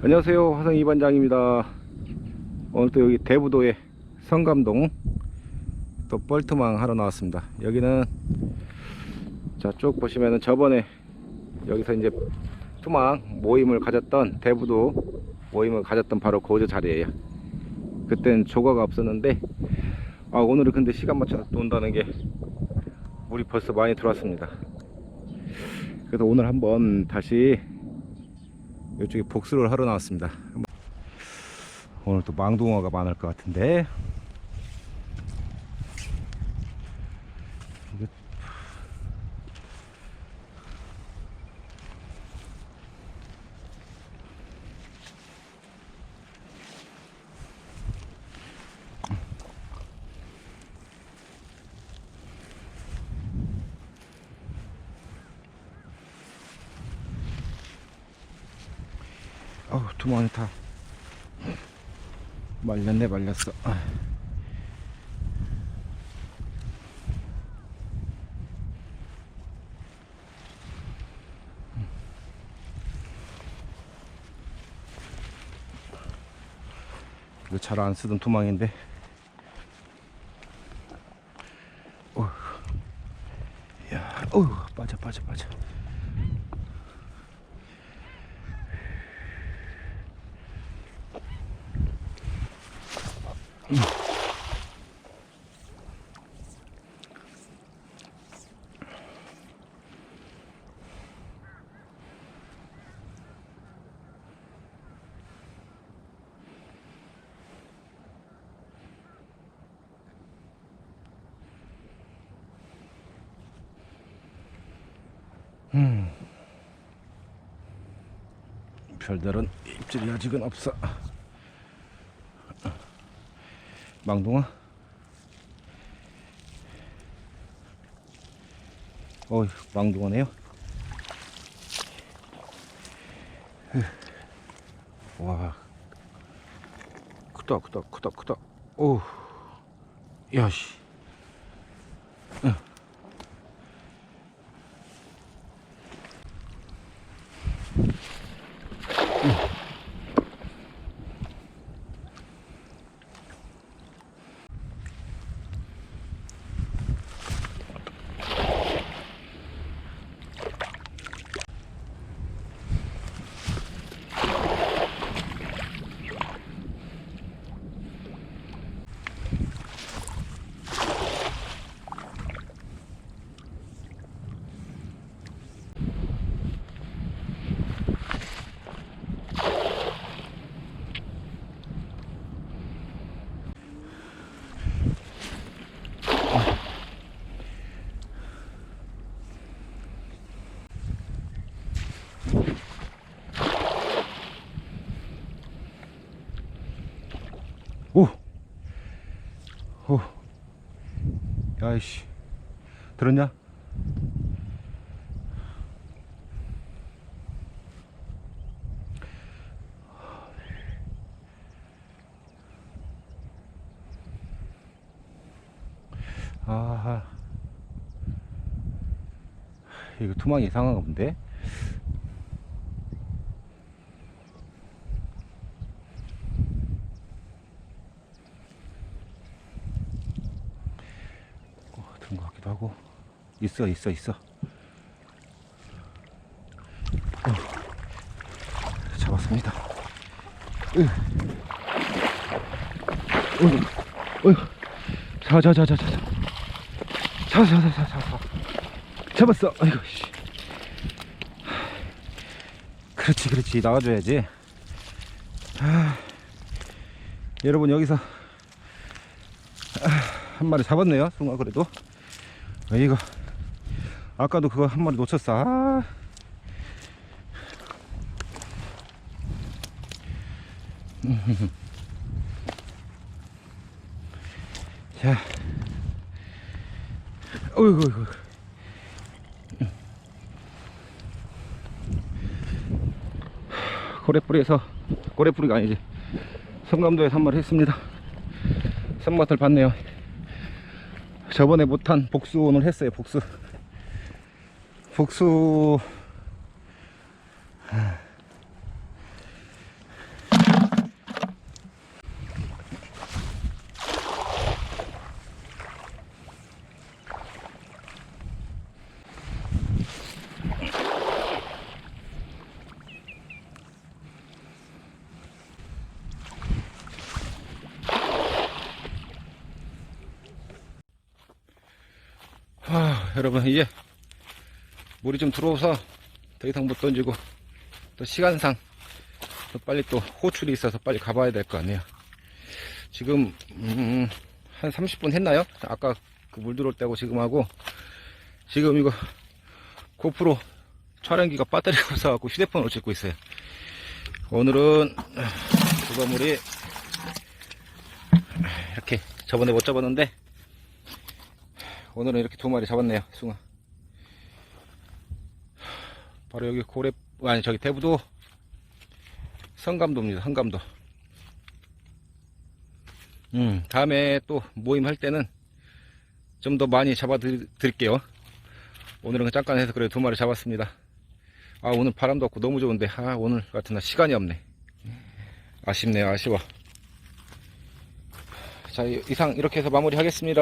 안녕하세요. 화성 이반장입니다. 오늘 또 여기 대부도의 성감동 또 뻘트망 하러 나왔습니다. 여기는 자 쭉 보시면은 저번에 여기서 이제 투망 모임을 가졌던 대부도 모임을 가졌던 바로 그 자리에요. 그땐 조과가 없었는데 아 오늘은 근데 시간 맞춰서 또 온다는 게 물이 벌써 많이 들어왔습니다. 그래서 오늘 한번 다시 이쪽에 복수를 하러 나왔습니다. 오늘 또 망둥어가 많을 것 같은데. 어우 두만이 다. 말렸네 말렸어. 아. 이거 잘 안 쓰던 투망인데. 어휴. 야, 어휴, 빠져 빠져 빠져 별다른 입질이 아직은 없어. 망둥아. 어이, 망둥어네요. 와, 크다, 크다, 크다, 크다. 오, 야씨. 오! 오! 야이씨. 들었냐? 아, 이거 투망이 이상한가 본데? 어, 든 것 같기도 하고 있어 있어 있어. 어, 잡았습니다. 자자자자자 자자자자자. 잡았어 아이고 씨. 그렇지 그렇지. 나와줘야지. 아, 여러분 여기서 한 마리 잡았네요. 숭아 그래도. 이거 아까도 그거 한 마리 놓쳤어. 아. 자. 어이구 어이구 고래뿌리에서 고래뿌리가 아니지. 성감도에서 한 마리 했습니다. 선맛을 봤네요. 저번에 못한 복수 오늘 했어요 복수 복수. 아, 여러분 이제 물이 좀 들어와서 더 이상 못 던지고 또 시간상 또 빨리 또 호출이 있어서 빨리 가봐야 될 거 아니에요. 지금 음, 한 30분 했나요? 아까 그 물 들어올 때하고 지금 하고 지금 이거 고프로 촬영기가 배터리가 없어갖고 휴대폰으로 찍고 있어요. 오늘은 두바물이 이렇게 저번에 못 잡았는데 오늘은 이렇게 두 마리 잡았네요. 숭아. 바로 여기 고래 아니 저기 대부도 성감도입니다. 성감도. 음 다음에 또 모임 할 때는 좀 더 많이 잡아 드- 드릴게요. 오늘은 잠깐 해서 그래 두 마리 잡았습니다. 아 오늘 바람도 없고 너무 좋은데 아 오늘 같은 날 시간이 없네. 아쉽네요 아쉬워. 자 이상 이렇게 해서 마무리 하겠습니다.